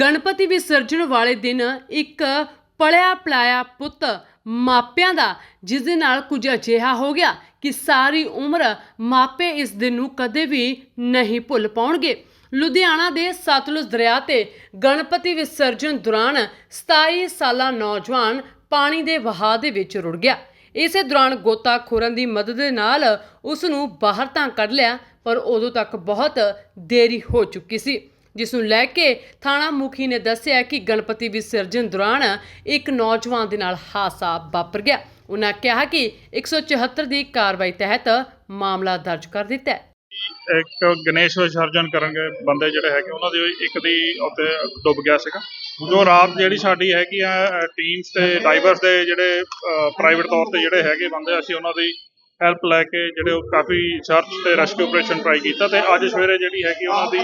ਗਣਪਤੀ ਵਿਸਰਜਣ ਵਾਲੇ ਦਿਨ ਇੱਕ ਪਲਿਆ ਪਲਾਇਆ ਪੁੱਤ ਮਾਪਿਆਂ ਦਾ, ਜਿਸ ਦੇ ਨਾਲ ਕੁਝ ਅਜਿਹਾ ਹੋ ਗਿਆ ਕਿ ਸਾਰੀ ਉਮਰ ਮਾਪੇ ਇਸ ਦਿਨ ਨੂੰ ਕਦੇ ਵੀ ਨਹੀਂ ਭੁੱਲ ਪਾਉਣਗੇ। ਲੁਧਿਆਣਾ ਦੇ ਸਤਲੁਜ ਦਰਿਆ ਤੇ ਗਣਪਤੀ ਵਿਸਰਜਨ ਦੌਰਾਨ 27 ਸਾਲਾ ਨੌਜਵਾਨ ਪਾਣੀ ਦੇ ਵਹਾਅ ਦੇ ਵਿੱਚ ਰੁੜ ਗਿਆ। ਇਸੇ ਦੌਰਾਨ ਗੋਤਾਖੋਰਾਂ ਦੀ ਮਦਦ ਦੇ ਨਾਲ ਉਸ ਨੂੰ ਬਾਹਰ ਤਾਂ ਕੱਢ ਲਿਆ, ਪਰ ਉਦੋਂ ਤੱਕ ਬਹੁਤ ਦੇਰੀ ਹੋ ਚੁੱਕੀ ਸੀ। ਜਿਸ ਨੂੰ ਲੈ ਕੇ ਥਾਣਾ ਮੁਖੀ ਨੇ ਦੱਸਿਆ ਕਿ ਗਣਪਤੀ ਵਿਸਰਜਨ ਦੌਰਾਨ ਇੱਕ ਨੌਜਵਾਨ ਦੇ ਨਾਲ ਹਾਦਸਾ ਵਾਪਰ ਗਿਆ। ਉਹਨਾਂ ਕਿਹਾ ਕਿ 174 ਦੀ ਕਾਰਵਾਈ ਤਹਿਤ ਮਾਮਲਾ ਦਰਜ ਕਰ ਦਿੱਤਾ ਹੈ। ਇੱਕ ਗਣੇਸ਼ ਵਿਸਰਜਨ ਕਰਨਗੇ ਬੰਦੇ ਜਿਹੜੇ ਹੈਗੇ, ਉਹਨਾਂ ਦੀ ਇੱਕ ਦੀ ਉੱਤੇ ਡੁੱਬ ਗਿਆ ਸੀਗਾ। ਜੋ ਰਾਤ ਜਿਹੜੀ ਸਾਡੀ ਹੈਗੀ ਆ ਟੀਮਸ ਤੇ ਡਾਈਵਰਸ ਦੇ ਜਿਹੜੇ ਪ੍ਰਾਈਵੇਟ ਤੌਰ ਤੇ ਜਿਹੜੇ ਹੈਗੇ ਬੰਦੇ, ਅਸੀਂ ਉਹਨਾਂ ਦੀ ਹੈਲਪ ਲੈ ਕੇ ਜਿਹੜੇ ਉਹ ਕਾਫੀ ਸਰਚ ਤੇ ਰੈਸਕਿਊ ਆਪਰੇਸ਼ਨ ਟਰਾਈ ਕੀਤਾ ਤੇ ਅੱਜ ਸਵੇਰੇ ਜਿਹੜੀ ਹੈਗੀ ਉਹਨਾਂ ਦੀ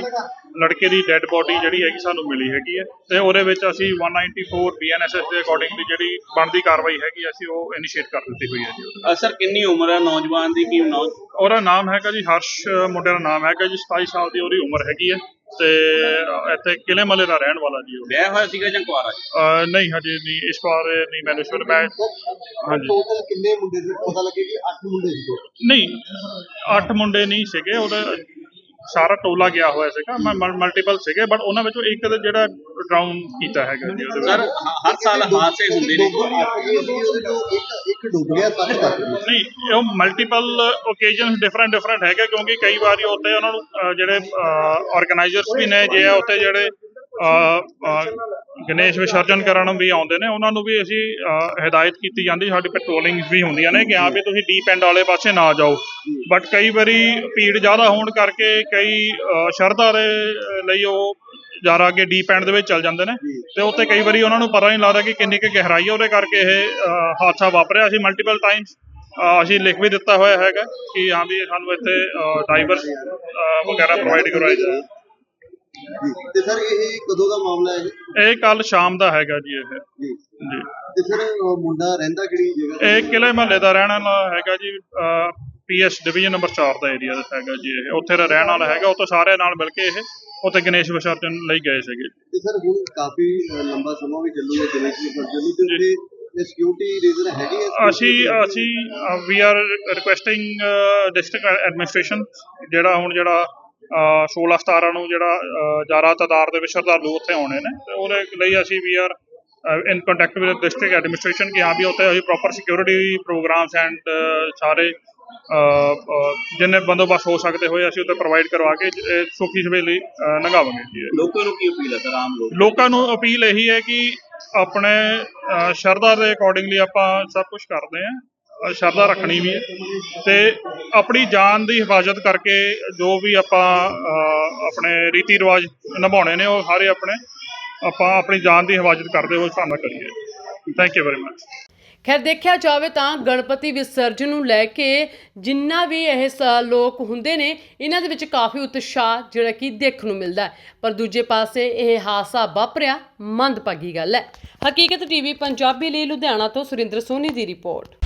ਲੜਕੇ ਦੀ ਡੈੱਡ ਬੋਡੀ ਜਿਹੜੀ ਹੈਗੀ ਸਾਨੂੰ ਮਿਲੀ ਹੈਗੀ ਹੈ ਤੇ ਉਹਦੇ ਵਿੱਚ ਅਸੀਂ 194 ਬੀਐਨਐਸਐਸ ਦੇ ਅਕੋਰਡਿੰਗਲੀ ਜਿਹੜੀ ਬਣਦੀ ਕਾਰਵਾਈ ਹੈਗੀ ਅਸੀਂ ਉਹ ਇਨੀਸ਼ੀਏਟ ਕਰ ਦਿੱਤੀ ਹੋਈ ਹੈ ਜੀ ਸਰ ਕਿੰਨੀ ਉਮਰ ਹੈ ਨੌਜਵਾਨ ਦੀ ਕੀ ਨੌ ਉਹਦਾ ਨਾਮ ਹੈਗਾ ਜੀ ਹਰਸ਼ ਮੁੰਡੇ ਦਾ ਨਾਮ ਹੈਗਾ ਜੀ 27 ਸਾਲ ਦੀ ਉਹਦੀ ਉਮਰ ਹੈਗੀ ਹੈ। ਤੇ ਇੱਥੇ ਕਿਲੇ ਮਲੇ ਦਾ ਰਹਿਣ ਵਾਲਾ ਜੀ ਉਹ। ਵਿਆਹ ਹੋਇਆ ਸੀਗਾ ਜਾਂ ਕੁਆਰਾ ਜੀ? ਅਹ ਨਹੀਂ ਹਜੇ ਨਹੀਂ ਇਸ ਵਾਰ ਨਹੀਂ ਮੈਨੂੰ ਸ਼ੁਰੂ ਮੈਂ ਹਾਂਜੀ। ਟੋਟਲ ਕਿੰਨੇ ਮੁੰਡੇ ਸੀ? ਪਤਾ ਲੱਗੇ ਕਿ 8 ਮੁੰਡੇ ਸੀ total। ਨਹੀਂ ਅੱਠ ਮੁੰਡੇ ਨਹੀਂ ਸੀਗੇ ਉਹਦਾ ਸਾਰਾ ਟੋਲਾ ਗਿਆ ਹੋਇਆ ਸੀਗਾ ਮਲਟੀਪਲ ਸੀਗੇ ਬਟ ਉਹਨਾਂ ਵਿੱਚੋਂ ਇੱਕ ਦਾ ਜਿਹੜਾ ਡਰਾਊਨ ਕੀਤਾ ਹੈਗਾ ਜੀ ਉਹਦੇ ਸਰ ਹ- ਹਰ ਸਾਲ ਹਾਦਸੇ ਹੁੰਦੇ ਨੇ? ਇੱਕ ਇੱਕ ਡੁੱਬ ਗਿਆ ਸੱਤ ਤੱਕ ਨਹੀਂ ਉਹ ਮਲਟੀਪਲ ਓਕੇਜਨਸ ਡਿਫਰੈਂਟ ਡਿਫਰੈਂਟ ਹੈਗੇ ਕਿਉਂਕਿ ਕਈ ਵਾਰੀ ਉੱਥੇ ਉਹਨਾਂ ਨੂੰ ਜਿਹੜੇ ਆਰਗੇਨਾਈਜ਼ਰਸ ਵੀ ਨੇ ਜੇ ਆ ਜਿਹੜੇ ਗਣੇਸ਼ ਵਿਸਰਜਨ ਕਰਨ ਵੀ ਆਉਂਦੇ ਨੇ ਉਹਨਾਂ ਨੂੰ ਵੀ ਅਸੀਂ ਅਹ, ਹਦਾਇਤ ਕੀਤੀ ਜਾਂਦੀ ਸਾਡੀ ਪੈਟਰੋਲਿੰਗ ਵੀ ਹੁੰਦੀਆਂ ਨੇ ਕਿ ਹਾਂ ਵੀ ਤੁਸੀਂ ਡੀਪ ਐਂਡ ਵਾਲੇ ਪਾਸੇ ਨਾ ਜਾਓ। ਬਟ ਕਈ ਵਾਰੀ ਭੀੜ ਜ਼ਿਆਦਾ ਹੋਣ ਕਰਕੇ ਕਈ ਸ਼ਰਧਾ ਦੇ ਲਈ ਉਹ ਜ਼ਿਆਦਾ ਅੱਗੇ ਡੀਪ ਐਂਡ ਦੇ ਵਿੱਚ ਚੱਲ ਜਾਂਦੇ ਨੇ। ਤੇ ਉੱਥੇ ਕਈ ਵਾਰੀ ਉਹਨਾਂ ਨੂੰ ਪਤਾ ਨਹੀਂ ਲੱਗਦਾ ਕਿ ਕਿੰਨੀ ਕੁ ਗਹਿਰਾਈ ਹੈ ਉਹਦੇ ਕਰਕੇ ਇਹ ਹਾਦਸਾ ਵਾਪਰਿਆ। ਅਸੀਂ ਮਲਟੀਪਲ ਟਾਈਮਸ ਅਸੀਂ ਲਿਖ ਵੀ ਦਿੱਤਾ ਹੋਇਆ ਹੈਗਾ ਕਿ ਹਾਂ ਵੀ ਸਾਨੂੰ ਇੱਥੇ ਡਾਈਵਰਸ ਵਗੈਰਾ ਪ੍ਰੋਵਾਈਡ ਕਰਵਾਏ ਜਾਣ ਤੇ ਸਰ ਇਹ ਕਦੋਂ ਦਾ ਮਾਮਲਾ ਹੈ ਇਹ ਕੱਲ ਸ਼ਾਮ ਦਾ ਹੈਗਾ ਜੀ ਇਹ। ਜੀ। ਤੇ ਸਰ ਮੁੰਡਾ ਰਹਿੰਦਾ ਕਿਹੜੀ ਜਗ੍ਹਾ? ਇਹ ਕਿਲੇ ਮਹੱਲੇ ਦਾ ਰਹਿਣ ਵਾਲਾ ਹੈਗਾ ਜੀ ਪੀਐਸ ਡਿਵੀਜ਼ਨ ਨੰਬਰ 4 ਦਾ ਏਰੀਆ ਦਾ ਹੈਗਾ ਜੀ ਇਹ। ਉੱਥੇ ਦਾ ਰਹਿਣ ਵਾਲਾ ਹੈਗਾ ਉੱਥੇ ਸਾਰਿਆਂ ਨਾਲ ਮਿਲ ਕੇ ਇਹ ਉੱਥੇ ਗਣੇਸ਼ ਵਿਸਰਜਨ ਲਈ ਗਏ ਸੀਗੇ। ਤੇ ਸਰ ਹੁਣ ਕਾਫੀ ਅ, ਲੰਬਾ ਸਮਾਂ ਵੀ ਚੱਲੂਗਾ ਗਣੇਸ਼ ਜੀ ਚੱਲੂ ਤੇ ਉਹਦੇ ਸਿਕਿਉਰਿਟੀ ਰੀਜ਼ਨ ਹੈਗੇ ਆ ਅਸੀਂ ਅਸੀਂ we are requesting district administration ਜਿਹੜਾ ਹੁਣ ਜਿਹੜਾ ਅਹ, 16 17 ਨੂੰ ਜਿਹੜਾ ਜ਼ਿਆਦਾ ਤਾਦਾਦ ਦੇ ਵਿੱਚ ਸ਼ਰਧਾਲੂ ਉੱਥੇ ਆਉਣੇ ਨੇ। ਤੇ ਉਹਦੇ ਲਈ ਅਸੀਂ we are in contact with district administration ਕਿ ਹਾਂ ਵੀ ਉੱਥੇ ਅਸੀਂ ਪ੍ਰੋਪਰ ਸਿਕਿਉਰਿਟੀ ਪ੍ਰੋਗਰਾਮਸ ਐਂਡ ਸਾਰੇ ਅਹ, ਅਹ, ਜਿੰਨੇ ਬੰਦੋਬਸਤ ਹੋ ਸਕਦੇ ਹੋਏ ਅਸੀਂ ਉੱਥੇ ਪ੍ਰੋਵਾਈਡ ਕਰਵਾ ਕੇ ਇਹ ਸੁਖੀ ਸਵੇਲੀ ਲੰਘਾਵਾਂਗੇ ਜੀ ਇਹ। ਲੋਕਾਂ ਨੂੰ ਕੀ ਅਪੀਲ ਹੈ ਸਰ ਆਮ ਲੋਕ ਲੋਕਾਂ ਨੂੰ ਅਪੀਲ ਇਹੀ ਹੈ ਕਿ ਆਪਣੇ ਸ਼ਰਧਾ ਦੇ ਅਕੋਰਡਿੰਗਲੀ ਆਪਾਂ ਸਭ ਕੁਝ ਕਰਦੇ ਆ ਸ਼ਰਧਾ ਰੱਖਣੀ ਵੀ ਹੈ। ਤੇ ਆਪਣੀ ਜਾਨ ਦੀ ਹਿਫਾਜ਼ਤ ਕਰਕੇ ਜੋ ਵੀ ਆਪਾਂ ਆਪਣੇ ਰੀਤੀ ਰਿਵਾਜ ਨਿਭਾਉਣੇ ਨੇ ਉਹ ਸਾਰੇ ਆਪਣੇ ਆਪਾਂ ਆਪਣੀ ਜਾਨ ਦੀ ਹਿਫਾਜ਼ਤ ਕਰਦੇ ਹੋਏ ਸਾਨੂੰ ਕਰੀਏ। ਥੈਂਕ ਯੂ ਵੈਰੀ ਮਚ ਖੈਰ, ਦੇਖਿਆ ਜਾਵੇ ਤਾਂ ਗਣਪਤੀ ਵਿਸਰਜਨ ਨੂੰ ਲੈ ਕੇ ਜਿੰਨਾ ਵੀ ਇਹ ਸ- ਲੋਕ ਹੁੰਦੇ ਨੇ, ਇਹਨਾਂ ਦੇ ਵਿੱਚ ਕਾਫੀ ਉਤਸ਼ਾਹ ਜਿਹੜਾ ਕਿ ਦੇਖਣ ਨੂੰ ਮਿਲਦਾ ਹੈ। ਪਰ ਦੂਜੇ ਪਾਸੇ ਇਹ ਹਾਦਸਾ ਵਾਪਰਿਆ, ਮੰਦਭਾਗੀ ਗੱਲ ਹੈ। ਹਕੀਕਤ ਟੀਵੀ, ਪੰਜਾਬੀ ਲਈ ਲੁਧਿਆਣਾ ਤੋਂ ਸੁਰਿੰਦਰ ਸੋਨੀ ਦੀ ਰਿਪੋਰਟ।